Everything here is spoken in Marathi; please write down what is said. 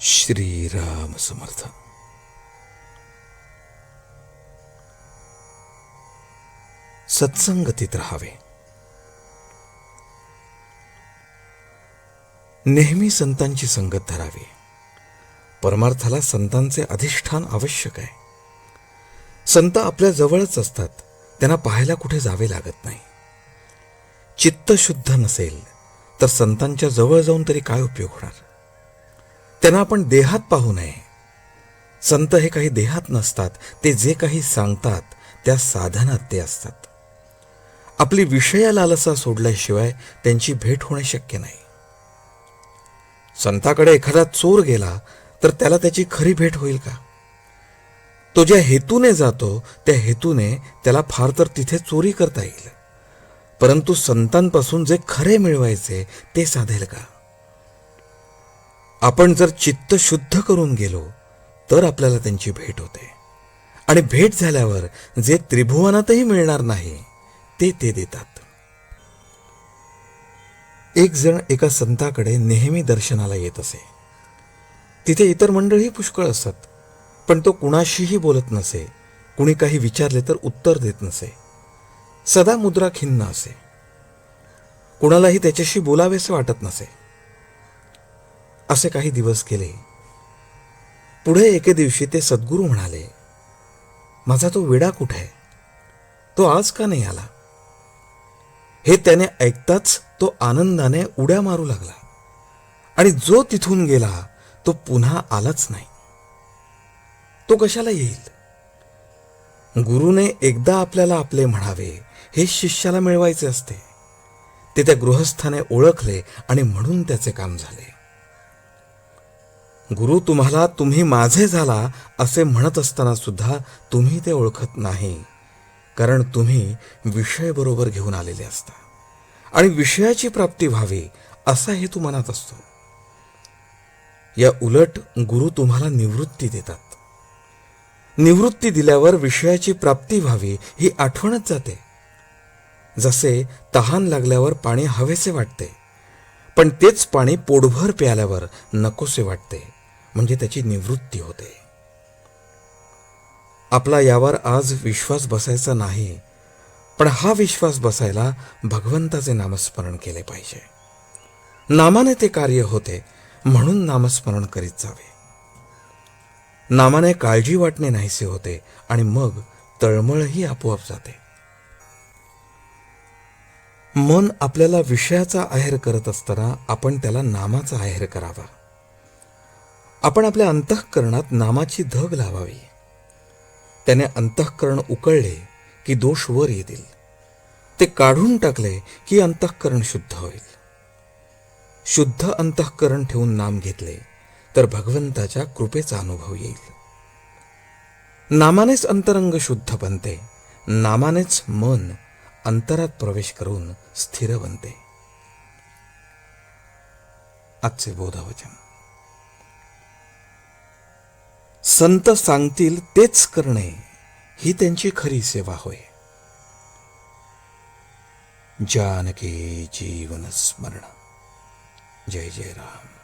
श्रीराम समर्थ. सत्संगतीत राहावे. नेहमी संतांची संगत धरावी. परमार्थाला संतांचे अधिष्ठान आवश्यक आहे. संत आपल्या जवळच असतात. त्यांना पाहायला कुठे जावे लागत नाही. चित्त शुद्ध नसेल तर संतांच्या जवळ जाऊन तरी काय उपयोग होणार? त्यांना आपण देहात पाहू नये. संत हे काही देहात नसतात ते जे काही सांगतात त्या साधनात ते असतात. आपली विषया लालसा सोडल्याशिवाय त्यांची भेट होणे शक्य नाही. संताकडे एखादा चोर गेला तर त्याला त्याची खरी भेट होईल का? तो ज्या हेतूने जातो त्या हेतूने त्याला फार तर तिथे चोरी करता येईल. परंतु संतांपासून जे खरे मिळवायचे ते साधेल का? आपण जर चित्त शुद्ध करून गेलो तर आपल्याला त्यांची भेट होते. आणि भेट झाल्यावर जे त्रिभुवनातही मिळणार नाही ते ते देतात. एक जण एका संताकडे नेहमी दर्शनाला येत असे. तिथे इतर मंडळी पुष्कळ असतात पण तो कुणाशीही बोलत नसे कुणी काही विचारले तर उत्तर देत नसे. सदा मुद्रा खिन्न असे. कुणालाही त्याच्याशी बोलावेसे वाटत नसे. असे काही दिवस गेले. पुढे एके दिवशी ते सद्गुरू म्हणाले माझा तो विडा कुठे? आहे तो आज का नाही आला? हे त्याने ऐकताच तो आनंदाने उड्या मारू लागला आणि जो तिथून गेला तो पुन्हा आलाच नाही. तो कशाला येईल? गुरुने एकदा आपल्याला आपले म्हणावे हे शिष्याला मिळवायचे असते. ते त्या गृहस्थाने ओळखले आणि म्हणून त्याचे काम झाले. गुरु तुम्हाला तुम्ही माझे झाला असे म्हणत असताना सुद्धा तुम्ही ते ओळखत नाही. कारण तुम्ही विषय बरोबर घेऊन आलेले असता. आणि विषयाची प्राप्ती व्हावी असा हेतू मनात असतो. या उलट गुरु तुम्हाला निवृत्ती देतात. निवृत्ती दिल्यावर विषयाची प्राप्ती व्हावी ही आठवणच जाते. जसे तहान लागल्यावर पाणी हवेसे वाटते पण तेच पाणी पोटभर प्याल्यावर नकोसे वाटते. म्हणजे त्याची निवृत्ती होते. आपला यावर आज विश्वास बसायचा नाही पण हा विश्वास बसायला भगवंताचे नामस्मरण केले पाहिजे. नामाने ते कार्य होते म्हणून नामस्मरण करीत जावे. नामाने काळजी वाटणे नाहीसे होते आणि मग तळमळही आपोआप जाते. मन आपल्याला विषयाचा आहेर करत असताना आपण त्याला नामाचा आहेर करावा. आपण आपल्या अंतःकरणात नामाची धग लावावी. त्याने अंतःकरण उकळले की दोष वर येतील. ते काढून टाकले की अंतःकरण शुद्ध होईल. शुद्ध अंतःकरण ठेवून नाम घेतले तर भगवंताच्या कृपेचा अनुभव येईल. नामानेच अंतरंग शुद्ध बनते नामानेच मन अंतरात प्रवेश करून स्थिर बनते. आजचे बोधवचन. संत सांगतील तेच करणे ही त्यांची खरी सेवा होय. जानकी जीवन स्मरण. जय जय राम.